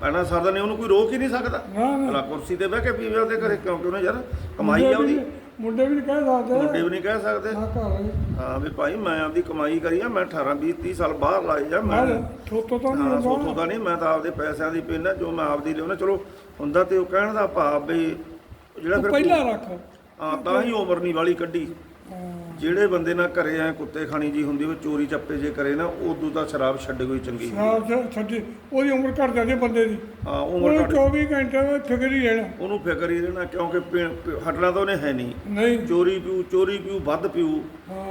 Speaker 1: ਪੈਣਾ ਸਰਦਾ ਨੇ ਉਹਨੂੰ ਕੋਈ ਰੋਕ ਹੀ ਨਹੀਂ ਸਕਦਾ।
Speaker 2: ਨਾ ਨਾ।
Speaker 1: ਭਲਾ ਕੁਰਸੀ ਤੇ ਬਹਿ ਕੇ ਪੀਵੇ ਉਹਦੇ ਘਰੇ ਕਿਉਂਕਿ ਉਹਨੇ ਯਾਰ ਕਮਾਈ ਆ ਉਹਦੀ।
Speaker 2: ਮੁੰਡੇ ਵੀ ਕਹਿ ਸਕਦੇ।
Speaker 1: ਮੁੰਡੇ ਵੀ ਨਹੀਂ ਕਹਿ ਸਕਦੇ।
Speaker 2: ਨਾ ਘਰ ਵਾਲੀ।
Speaker 1: ਹਾਂ ਵੀ ਭਾਈ ਮੈਂ ਆਪਦੀ ਕਮਾਈ ਕਰੀ ਆ ਮੈਂ 18 20 30 ਸਾਲ ਬਾਹਰ ਲਾਏ ਜਾ ਮੈਂ
Speaker 2: ਨਾਲ ਥੋਤੋ ਤਾਂ ਨਹੀਂ
Speaker 1: ਹਾਂ
Speaker 2: ਹੁੰਦਾ।
Speaker 1: ਸੋਥੋਂ ਤਾਂ ਨਹੀਂ ਮੈਂ ਤਾਂ ਆਪਦੇ ਪੈਸਿਆਂ ਦੀ ਪੀਨਾ ਜੋ ਮੈਂ ਆਪਦੀ ਲਿਆਉਣਾ ਚਲੋ ਹੁੰਦਾ ਤੇ ਉਹ ਕਹਿਣ ਦਾ ਭਾਵ ਵੀ ਜਿਹੜਾ
Speaker 2: ਤੂੰ
Speaker 1: ਫਿਰ
Speaker 2: ਪਹਿਲਾਂ ਰੱਖ।
Speaker 1: ਹਾਂ ਤਾਂ ਹੀ ਉਮਰ ਨਹੀਂ ਵਾਲੀ ਕੱਢੀ। ਜਿਹੜੇ ਬੰਦੇ ਨਾਲ ਘਰੇ ਐ ਕੁੱਤੇ ਖਾਣੀ ਜੀ ਹੁੰਦੀ ਉਹ ਚੋਰੀ ਚੱਪੇ ਜੇ ਕਰੇ ਨਾ ਉਦੋਂ ਤਾਂ ਸ਼ਰਾਬ ਛੱਡ ਗਈ ਚੰਗੀ
Speaker 2: ਸ਼ਰਾਬ ਛ- ਛੱਡੀ ਉਹਦੀ ਉਮਰ ਘਟ ਜਾਂਦੀ ਹੈ ਬੰਦੇ ਦੀ।
Speaker 1: ਹਾਂ ਉਮਰ
Speaker 2: ਉਹ
Speaker 1: ਘੱਟ
Speaker 2: 24 ਘੰਟੇ ਵਿੱਚ ਫਿਕਰ ਹੀ ਰਹਿਣਾ।
Speaker 1: ਉਹਨੂੰ ਫਿਕਰ ਹੀ ਰਹਿਣਾ ਕਿਉਂਕਿ ਪੀ- ਹਟਣਾ ਤਾਂ ਉਹਨੇ ਹੈ ਨਹੀਂ।
Speaker 2: ਨਹੀਂ।
Speaker 1: ਚੋਰੀ ਪੀਊ ਚੋਰੀ ਪੀਊ ਵੱਧ ਪੀਊ।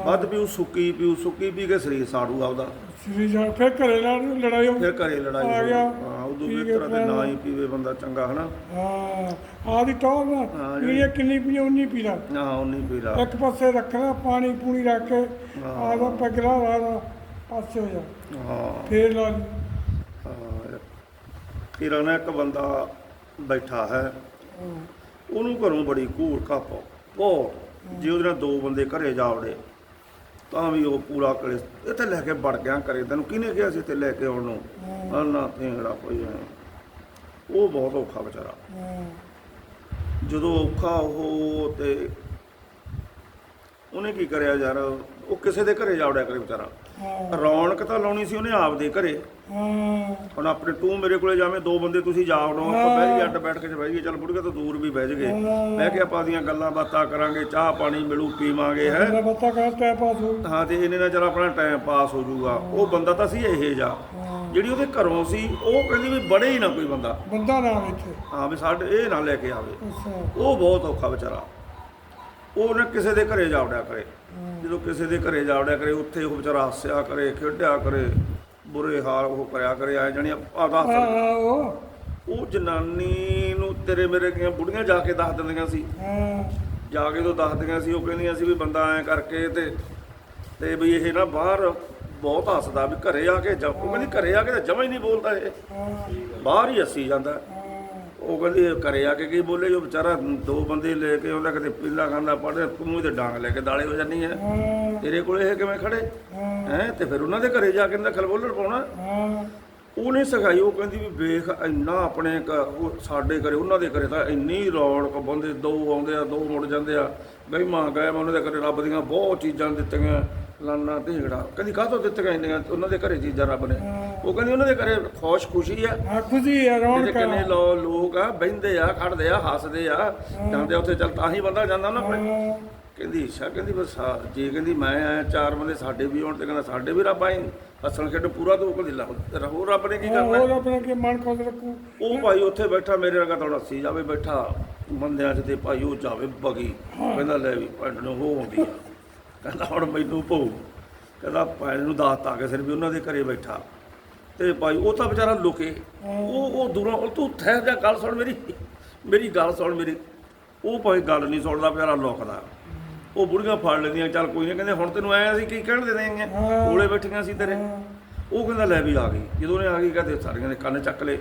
Speaker 1: ਵੱਧ ਪੀਊ ਸੁੱਕੀ ਪੀਊ ਸੁੱਕੀ ਪੀ ਕੇ ਸਰੀਰ ਸਾੜੂ ਆਪਦਾ।
Speaker 2: ਸ੍ਰੀ ਫਿਰ ਘਰੇ ਨਾਲ ਲੜਾਈ ਹੋ
Speaker 1: ਫਿਰ ਘਰੇ ਲੜਾਈ
Speaker 2: ਆ
Speaker 1: ਹੋਊ।
Speaker 2: ਗਿਆ।
Speaker 1: ਹਾਂ। ਉਦੋਂ
Speaker 2: ਪੀ
Speaker 1: ਵੀ
Speaker 2: ਕੇ
Speaker 1: ਤਰ੍ਹਾਂ ਦੇ ਨਾ ਹੀ ਪੀਵੇ ਬੰਦਾ ਚੰਗਾ ਹਨਾ?
Speaker 2: ਹਾਂ ਆਦੀ ਟੌਰ ਨਾ
Speaker 1: ਹਾਂ,
Speaker 2: ਇਹ ਕਿੰਨੀ ਪੀ ਉਨੀ ਪੀ ਲਾ।
Speaker 1: ਨਾ ਉਹ ਨਹੀਂ ਪੀਦਾ
Speaker 2: ਇੱਕ ਪਾਸੇ ਰੱਖਣਾ ਪਾਣੀ ਪੂਣੀ ਰੱਖ ਕੇ ਆਦਾ ਪਗਲਾ ਵਾਲਾ ਪਾਸੇ ਹੋ ਜਾ।
Speaker 1: ਹਾਂ।
Speaker 2: ਫੇਰ ਲਾ।
Speaker 1: ਹਾਂ। ਫਿਰ ਉਹਨੇ ਇੱਕ ਬੰਦਾ ਬੈਠਾ ਹੈ।
Speaker 2: ਹਾਂ,
Speaker 1: ਉਹਨੂੰ ਘਰੋਂ ਬੜੀ ਘੂਰ ਕੱਪ। ਬਹੁਤ। ਜੇ ਉਹਦੇ ਨਾਲ ਦੋ ਬੰਦੇ ਘਰੇ ਜਾਵੜੇ ਤਾਂ ਵੀ ਉਹ ਪੂਰਾ ਕਲੇ ਇੱਥੇ ਲੈ ਕੇ ਵੜ ਗਿਆ ਕਰੇ ਤੈਨੂੰ ਕਿਹਨੇ ਕਿਹਾ ਸੀ ਇੱਥੇ ਲੈ ਕੇ ਆਉਣ ਨੂੰ?
Speaker 2: ਹਾਂ।
Speaker 1: ਨਾ ਨਾ ਤੇਂਗੜਾ ਕੋਈ ਐ ਉਹ ਬਹੁਤ ਔਖਾ ਵਿਚਾਰਾ।
Speaker 2: ਹਾਂ।
Speaker 1: ਜਦੋਂ ਔਖਾ ਉਹ ਤੇ ਉਹਨੇ ਕੀ ਕਰਿਆ ਯਾਰ? ਉਹ ਕਿਸੇ ਦੇ ਘਰੇ ਜਾਵੜਿਆ ਕਰੇ ਵਿਚਾਰਾ।
Speaker 2: ਹਾਂ।
Speaker 1: ਰੌਣਕ ਤਾਂ ਲਾਉਣੀ ਸੀ ਉਹਨੇ ਆਪਦੇ ਘਰੇ।
Speaker 2: ਹਾਂ
Speaker 1: ਹੁਣ ਆਪਣੇ ਤੂੰ ਮੇਰੇ ਕੋਲੇ ਜਾਵੇਂ ਦੋ ਬੰਦੇ ਤੁਸੀਂ ਜਾ ਵੜੋ ਆਪਾਂ ਬਹਿ ਗਏ ਅੱਡ ਬੈਠ ਕੇ ਚ ਬਹਿ ਗਏ ਚੱਲ ਬੁੜੀਆ ਤੋਂ ਦੂਰ ਵੀ ਬਹਿ ਜਗੇ। ਬਹਿ ਕੇ ਆਪਾਂ ਦੀਆਂ ਗੱਲਾਂ ਬਾਤਾਂ ਕਰਾਂਗੇ ਚਾਹ ਪਾਣੀ ਮਿਲੂ ਪੀਵਾਂਗੇ ਹੈ?
Speaker 2: ਮੇਰਾ ਬੱਤਾ ਕਰ ਟੈ ਪਾਸ ਹੋ
Speaker 1: ਹਾਂ ਤੇ ਇਹਨੇ ਨਾਲ ਚੱਲ ਆਪਣਾ ਟਾਈਮ ਪਾਸ ਹੋ ਜਾਊਗਾ ਉਹ ਬੰਦਾ ਤਾਂ ਸੀ ਇਹ ਜਾ ਜਿਹੜੀ ਉਹਦੇ ਘਰੋਂ ਸੀ ਉਹ ਕਹਿੰਦੀ ਵੀ ਬੜੇ ਹੀ ਨਾ ਕੋਈ ਬੰਦਾ।
Speaker 2: ਬੰਦਾ ਨਾ ਇੱਥੇ।
Speaker 1: ਹਾਂ ਵੀ ਸਾਡੇ ਇਹ ਨਾ ਲੈ ਕੇ ਆਵੇ। ਉਹ ਬਹੁਤ ਔਖਾ ਵਿਚਾਰਾ। ਉਹ ਨਾ ਕਿਸੇ ਦੇ ਘਰੇ ਜਾਵੜਿਆ ਕਰੇ। ਜਦੋਂ ਕਿਸੇ ਦੇ ਘਰੇ ਜਾਵੜਿਆ ਕਰੇ ਉੱਥੇ ਉਹ ਵਿਚਾਰਾ ਹੱਸਿਆ ਕਰੇ ਖੇਡਿਆ ਕਰੇ। ਬੁਰੇ ਹਾਲ ਉਹ ਕਰਿਆ ਕਰੇ ਆ ਜਾਣੀ ਆਦਾ
Speaker 2: ਹਾਂ। ਉਹ
Speaker 1: ਜਨਾਨੀ ਨੂੰ ਤੇਰੇ ਮੇਰੇ ਦੀਆਂ ਬੁੜੀਆਂ ਜਾ ਕੇ ਦੱਸ ਦਿੰਦੀਆਂ ਸੀ?
Speaker 2: ਹਾਂ।
Speaker 1: ਜਾ ਕੇ ਤੋਂ ਦੱਸਦੀਆਂ ਸੀ ਉਹ ਕਹਿੰਦੀਆਂ ਸੀ ਵੀ ਬੰਦਾ ਐ ਕਰਕੇ ਤੇ ਤੇ ਵੀ ਇਹ ਨਾ ਬਾਹਰ ਬਹੁਤ ਹੱਸਦਾ ਵੀ ਘਰੇ ਆ ਕੇ ਜਾ ਉਹ ਕਹਿੰਦੀ ਘਰੇ ਆ ਕੇ ਤਾਂ ਜਮਾ ਹੀ ਨਹੀਂ ਬੋਲਦਾ ਇਹ। ਬਾਹਰ ਹੀ ਹੱਸੀ ਜਾਂਦਾ। ਉਹ ਕਹਿੰਦੀ ਇਹ ਘਰੇ ਆ ਕੇ ਕੀ ਬੋਲੇ? ਜੋ ਵਿਚਾਰਾ ਦੋ ਬੰਦੇ ਲੈ ਕੇ ਆਉਂਦਾ ਕਿਤੇ ਪੀਲਾ ਖਾਂਦਾ ਪੜਦੇ ਤੂੰ ਇਹਦੇ ਡਾਂਗ ਲੈ ਕੇ ਦਾਲੇ ਹੋ ਜਾਂਦੀ ਹੈ। ਤੇਰੇ ਕੋਲੇ ਇਹ ਕਿਵੇਂ ਖੜੇ?
Speaker 2: ਹਾਂ।
Speaker 1: ਤੇ ਫਿਰ ਉਹਨਾਂ ਦੇ ਘਰੇ ਜਾ ਕੇ ਦਖਲ ਬੋਲਣ ਪਾਉਣਾ।
Speaker 2: ਹਾਂ।
Speaker 1: ਉਹਨੇ ਸਿਖਾਈ ਉਹ ਕਹਿੰਦੀ ਵੀ ਵੇਖ ਇੰਨਾ ਆਪਣੇ ਉਹ ਸਾਡੇ ਘਰੇ ਉਹਨਾਂ ਦੇ ਘਰੇ ਤਾਂ ਇੰਨੀ ਰੌਣਕ ਬੰਦੇ ਦੋ ਆਉਂਦੇ ਆ ਦੋ ਮੁੜ ਜਾਂਦੇ ਆ। ਬਈ ਮਾਂ ਗਏ ਮੈਂ ਉਹਨਾਂ ਦੇ ਘਰੇ ਰੱਬ ਦੀਆਂ ਬਹੁਤ ਚੀਜ਼ਾਂ ਦਿੱਤੀਆਂ। ਲਾਨਾ ਢੀਂਗੜਾ ਕਹਿੰਦੀ ਕਾਹਤੋਂ ਦਿੱਤੀਆਂ ਇੰਨੀਆਂ ਉਹਨਾਂ ਦੇ ਘਰੇ ਚੀਜ਼ਾਂ ਰੱਬ ਨੇ। ਉਹ ਕਹਿੰਦੀ ਉਹਨਾਂ ਦੇ ਘਰੇ ਖੁਸ਼ ਖੁਸ਼ੀ ਆ।
Speaker 2: ਹਾਂ ਖੁਸ਼ੀ ਹੈ
Speaker 1: ਜਿਹੜੇ
Speaker 2: ਰੌਣਕ
Speaker 1: ਕਿੰਨੇ ਲੋ ਲੋਕ ਆ ਬਹਿੰਦੇ ਆ ਖੜਦੇ ਆ ਹੱਸਦੇ ਆ ਜਾਂਦੇ ਆ ਉੱਥੇ ਚੱਲ ਤਾਂ ਹੀ ਬੰਦਾ ਜਾਂਦਾ ਨਾ ਆਪਣੇ।
Speaker 2: ਹਾਂ।
Speaker 1: ਕਹਿੰਦੀ ਅੱਛਾ ਕਹਿੰਦੀ ਬਸ ਆ, ਜੇ ਕਹਿੰਦੀ ਮੈਂ ਆਇਆ ਚਾਰ ਬੰਦੇ ਸਾਡੇ ਵੀ ਆਉਣ ਤੇ ਕਹਿੰਦਾ ਸਾਡੇ ਵੀ ਰੱਬ ਆਏ ਹੱਸਣ ਖੇਡ ਪੂਰਾ ਦੋ ਕਹਿੰਦੀ ਲਾ ਰਹੋ ਰੱਬ ਨੇ ਕੀ ਕਰਨਾ?
Speaker 2: ਹੋਰ ਆਪਣੇ ਕੇ ਮਨ ਕੋਲ ਰੱਖੂ।
Speaker 1: ਉਹ ਭਾਈ ਉੱਥੇ ਬੈਠਾ ਮੇਰੇ ਵਰਗਾ ਤਾਂ ਹੱਸੀ ਜਾਵੇ ਬੈਠਾ। ਬੰਦਿਆਂ 'ਚ ਤੇ ਭਾਈ ਉਹ ਜਾਵੇ ਬਗੀ। ਕਹਿੰਦਾ ਲੈ ਵੀ ਪਿੰਡ ਨੂੰ ਉਹ ਆਉਂਦੀ ਆ। ਕਹਿੰਦਾ ਹੁਣ ਮੈਨੂੰ ਭੂ। ਕਹਿੰਦਾ ਪੈਣ ਨੂੰ ਆ ਕੇ ਸਿਰ ਵੀ ਉਹਨਾਂ ਦੇ ਘਰੇ ਬੈਠਾ। ਤੇ ਭਾਈ ਉਹ ਤਾਂ ਵਿਚਾਰਾ ਲੁਕੇ। ਉਹ ਉਹ ਦੂਰੋਂ ਉਹ ਤੂੰ ਠਹਿਰ ਜਾ ਗੱਲ ਸੁਣ ਮੇਰੀ। ਮੇਰੀ ਗੱਲ ਸੁਣ ਮੇਰੀ। ਉਹ ਭਾਈ ਗੱਲ ਨਹੀਂ ਸੁਣਦਾ ਵਿਚਾਰਾ ਲੁਕਦਾ। ਉਹ ਬੁੜੀਆਂ ਫੜ ਲੈਂਦੀਆਂ ਚੱਲ ਕੋਈ ਨਹੀਂ ਕਹਿੰਦੇ ਹੁਣ ਤੈਨੂੰ ਆਇਆ ਸੀ ਕੀ ਕਹਿਣ ਦੇ ਦੇਂਗੇ ਕੋਲੇ ਬੈਠੀਆਂ ਸੀ ਤੇਰੇ। ਉਹ ਕਹਿੰਦਾ ਲੈ ਵੀ ਆ ਗਈ। ਜਦੋਂ ਨੇ ਆ ਗਈ ਕਹਿੰਦੇ ਸਾਰੀਆਂ ਨੇ ਕੰਨ ਚੱਕ ਲਏ।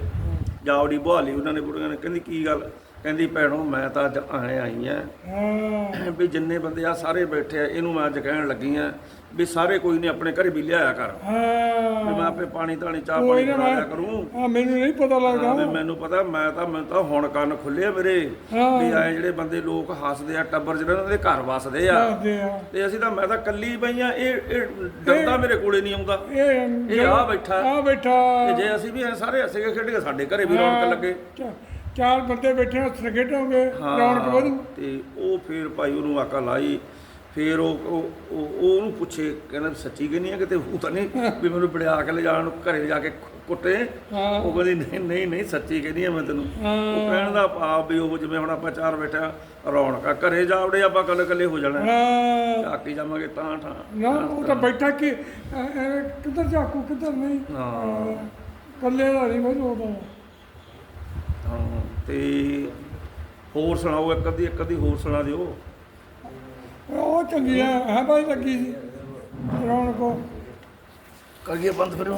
Speaker 1: ਜਾਵੜੀ ਬਹਾਲੀ ਉਹਨਾਂ ਨੇ ਬੁੜੀਆਂ ਨੇ। ਕਹਿੰਦੀ ਕੀ ਗੱਲ? ਕਹਿੰਦੀ ਭੈਣੋ ਮੈਂ ਤਾਂ ਅੱਜ ਆਏ ਆਈ ਆ। ਵੀ ਜਿੰਨੇ ਬੰਦੇ ਆ ਸਾਰੇ ਬੈਠੇ ਆ ਇਹਨੂੰ ਮੈਂ ਅੱਜ ਕਹਿਣ ਲੱਗੀ ਆ ਵੀ ਸਾਰੇ ਕੋਈ ਨਹੀਂ ਆਪਣੇ ਘਰੇ ਵੀ ਲਿਆਇਆ ਕਰ।
Speaker 2: ਹਾਂ।
Speaker 1: ਮੈਂ ਆਪੇ ਪਾਣੀ ਤਾਣੀ ਚਾਹ ਪਾਣੀ
Speaker 2: ਨਾ
Speaker 1: ਬਣਾ ਲਿਆ
Speaker 2: ਮੈਂ
Speaker 1: ਕਰੂੰ।
Speaker 2: ਹਾਂ ਮੈਨੂੰ ਨਹੀਂ ਪਤਾ
Speaker 1: ਹਾਂ,
Speaker 2: ਲੱਗਦਾ
Speaker 1: ਮੈਨੂੰ ਪਤਾ ਮੈਂ ਤਾਂ ਮੈਂ ਤਾਂ ਹੁਣ ਕੰਨ ਖੁੱਲੇ ਮੇਰੇ। ਵੀ ਆਏ ਜਿਹੜੇ ਬੰਦੇ ਲੋਕ ਹੱਸਦੇ ਆ ਟੱਬਰ ਜਿਹੜੇ ਉਹਨਾਂ ਦੇ ਘਰ ਵਸਦੇ ਆ। ਤੇ ਅਸੀਂ ਤਾਂ ਮੈਂ ਤਾਂ ਕੱਲੀ ਪਈ ਆ ਇਹ ਇਹ ਡਰਦਾ ਮੇਰੇ ਕੋਲੇ ਨਹੀਂ ਆਉਂਦਾ।
Speaker 2: ਇਹ
Speaker 1: ਆ ਬੈਠਾ।
Speaker 2: ਆ ਬੈਠਾ।
Speaker 1: ਤੇ ਜੇ ਅਸੀਂ ਵੀ ਸਾਰੇ ਹੱਸੇ ਕੇ ਖੇਡ ਕੇ ਸਾਡੇ ਘਰੇ ਵੀ ਰੌਣਕ ਲੱਗੇ।
Speaker 2: ਚਾਰ ਬੰਦੇ ਬੈਠੇ ਹੱਸ ਖੇਡੋਗੇ ਰੌਣਕ ਵਧੂ।
Speaker 1: ਤੇ ਉਹ ਫਿਰ ਭਾਈ ਉਹਨੂੰ ਆਕਾ ਲਾਈ ਫਿਰ ਉਹ ਉਹ ਉਹ- ਉਹ ਉਹਨੂੰ ਪੁੱਛੇ ਕਹਿੰਦਾ ਸੱਚੀ ਕਹਿੰਦੀ ਆ ਕਿਤੇ ਉਹ ਤਾਂ ਨਹੀਂ ਵੀ ਮੈਨੂੰ ਬੜਿਆ ਕੇ ਲੈ ਜਾਣ ਨੂੰ ਘਰੇ ਜਾ ਕੇ ਕੁੱਟੇ।
Speaker 2: ਹਾਂ।
Speaker 1: ਉਹ ਕਹਿੰਦੀ ਨਹੀਂ ਨਹੀਂ ਨਹੀਂ ਸੱਚੀ ਕਹਿੰਦੀ ਆ ਮੈਂ ਤੈਨੂੰ।
Speaker 2: ਹਾਂ।
Speaker 1: ਉਹ ਕਹਿਣ ਦਾ ਭਾਵ ਵੀ ਉਹ ਜਿਵੇਂ ਹੁਣ ਆਪਾਂ ਚਾਰ ਬੈਠਾ ਰੌਣਕਾ ਘਰੇ ਜਾਵੜੇ ਆਪਾਂ ਕੱਲੇ ਕੱਲੇ ਹੋ ਜਾਣਾ।
Speaker 2: ਹਾਂ।
Speaker 1: ਝਾਕੀ ਜਾਵਾਂਗੇ ਤਾਂ ਠਾਂ।
Speaker 2: ਨਾ ਉਹ ਤਾਂ ਬੈਠਾ ਕਿ ਅ- ਅ- ਕਿੱਧਰ ਕਿੱਧਰ ਨਹੀਂ?
Speaker 1: ਹਾਂ।
Speaker 2: ਕੱਲੇ ਦਾ ਨਹੀਂ ਮੈਨੂੰ ਉਹਦਾ
Speaker 1: ਹਾਂ। ਤੇ ਹੋਰ ਸੁਣਾਓ ਇੱਕ ਅੱਧੀ ਇੱਕ ਅੱਧੀ ਹੋਰ ਸੁਣਾ ਦਿਓ।
Speaker 2: ਉਹ ਚੰਗੀ ਹੈ ਹੈ ਭਾਈ ਲੱਗੀ ਸੀ। ਰੌਣਕ।
Speaker 1: ਕਰੀਏ ਬੰਦ ਫਿਰ